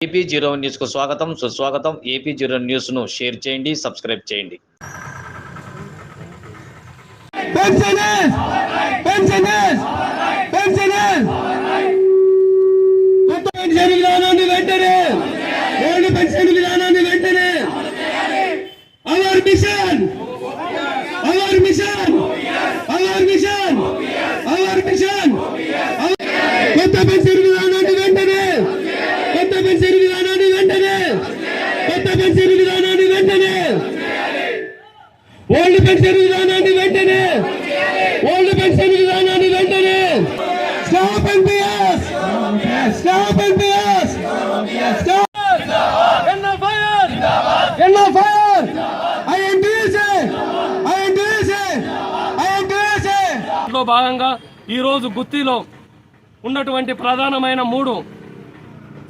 AP zero న్యూస్కు స్వాగతం. సుస్వాగతం ఏపీ జీరో న్యూస్ను షేర్ చేయండి సబ్స్క్రైబ్ చేయండి. పెన్షనర్స్! పెన్షనర్స్ పెన్షనర్స్ కొత్త పెన్షన్ విధానాన్ని వెంటనే ఓల్డ్ పెన్షన్ విధానాన్ని వెంటనే our mission our mission our mission our mission కొత్త పెన్షన్ విధానాన్ని వెంటనే కొత్త పెన్షన్ విధానాన్ని వెంటనే కొత్త పెన్షన్ విధానాన్ని వెంటనే ఓల్డ్ పెన్షన్ విధానాన్ని వెంటనే ఓల్డ్ పెన్షన్ విధానాన్ని వెంటనే. స్టాప్ ఎన్పిఎస్ స్టాప్ ఎన్పిఎస్ ఎన్న ఫైర్ ఎన్న ఫైర్. ఐఎన్టీసీ ఐఎన్టీసీ ఐఎన్టీసీ లో భాగంగా ఈరోజు గుత్తిలో ఉన్నటువంటి ప్రధానమైన మూడు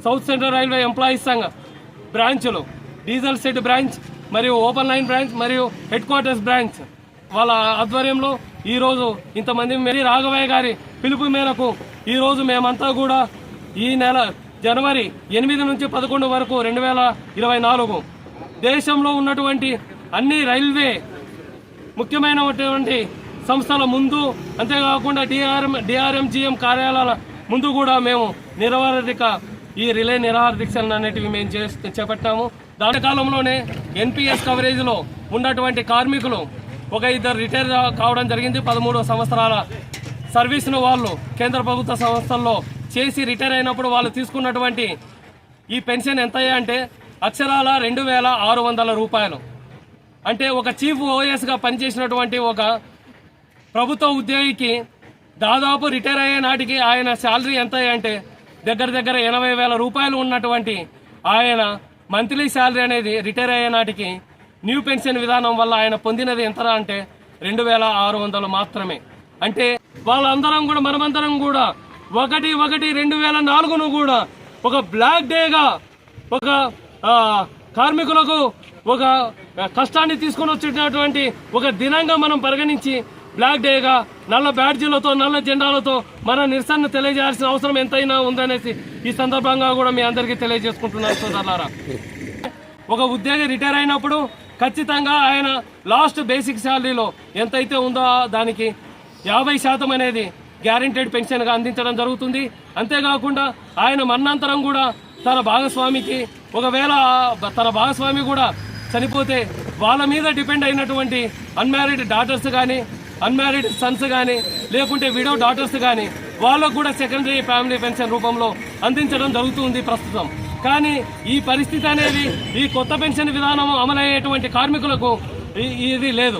సౌత్ సెంట్రల్ రైల్వే ఎంప్లాయీస్ సంఘ బ్రాంచ్లు. డీజిల్ సెట్ బ్రాంచ్ మరియు ఓపెన్ లైన్ బ్రాంచ్ మరియు హెడ్ క్వార్టర్స్ బ్రాంచ్ వాళ్ళ ఆధ్వర్యంలో ఈరోజు ఇంతమంది మెరీ రాఘవయ్య గారి పిలుపు మేరకు ఈరోజు మేమంతా కూడా ఈ నెల జనవరి ఎనిమిది నుంచి పదకొండు వరకు రెండు వేల ఇరవై నాలుగు దేశంలో ఉన్నటువంటి అన్ని రైల్వే ముఖ్యమైనటువంటి సంస్థల ముందు అంతేకాకుండా డిఆర్ఎం డిఆర్ఎంజిఎం కార్యాలయాల ముందు కూడా మేము నిరవధిక ఈ రిలే నిరాహార దీక్షలను అనేటివి మేము చేపట్టాము. దాని కాలంలోనే ఎన్పిఎస్ కవరేజ్లో ఉన్నటువంటి కార్మికులు ఒక ఇద్దరు రిటైర్ కావడం జరిగింది. పదమూడు సంవత్సరాల సర్వీస్ను వాళ్ళు కేంద్ర ప్రభుత్వ సంస్థల్లో చేసి రిటైర్ అయినప్పుడు వాళ్ళు తీసుకున్నటువంటి ఈ పెన్షన్ ఎంత అంటే అక్షరాల రెండు వేల ఆరు వందల రూపాయలు. అంటే ఒక చీఫ్ ఓఎస్గా పనిచేసినటువంటి ఒక ప్రభుత్వ ఉద్యోగికి దాదాపు రిటైర్ అయ్యే నాటికి ఆయన శాలరీ ఎంత అంటే దగ్గర దగ్గర ఎనభై వేల రూపాయలు ఉన్నటువంటి ఆయన మంత్లీ శాలరీ అనేది రిటైర్ అయ్యే నాటికి న్యూ పెన్షన్ విధానం వల్ల ఆయన పొందినది ఎంత అంటే రెండు వేల ఆరు వందలు మాత్రమే. అంటే వాళ్ళందరం కూడా మనమందరం కూడా ఒకటి ఒకటి రెండు వేల నాలుగును కూడా ఒక బ్లాక్ డేగా ఒక కార్మికులకు ఒక కష్టాన్ని తీసుకొని వచ్చినటువంటి ఒక దినంగా మనం పరిగణించి బ్లాక్ డేగా నల్ల బ్యాడ్జీలతో నల్ల జెండాలతో మన నిరసన తెలియజేయాల్సిన అవసరం ఎంతైనా ఉందనేసి ఈ సందర్భంగా కూడా మీ అందరికీ తెలియజేసుకుంటున్నారు సోదరులారా. ఒక ఉద్యోగి రిటైర్ అయినప్పుడు ఖచ్చితంగా ఆయన లాస్ట్ బేసిక్ శాలరీలో ఎంతైతే ఉందో దానికి యాభై శాతం అనేది గ్యారంటీడ్ పెన్షన్గా అందించడం జరుగుతుంది. అంతేకాకుండా ఆయన మరణాంతరం కూడా తన భాగస్వామికి ఒకవేళ తన భాగస్వామి కూడా చనిపోతే వాళ్ళ మీద డిపెండ్ అయినటువంటి అన్మ్యారీడ్ డాటర్స్ కానీ అన్మ్యారీడ్ సన్స్ కానీ లేకుంటే విడో డాటర్స్ కానీ వాళ్ళకు కూడా సెకండరీ ఫ్యామిలీ పెన్షన్ రూపంలో అందించడం జరుగుతుంది ప్రస్తుతం. కానీ ఈ పరిస్థితి అనేది ఈ కొత్త పెన్షన్ విధానం అమలయ్యేటువంటి కార్మికులకు ఇది లేదు.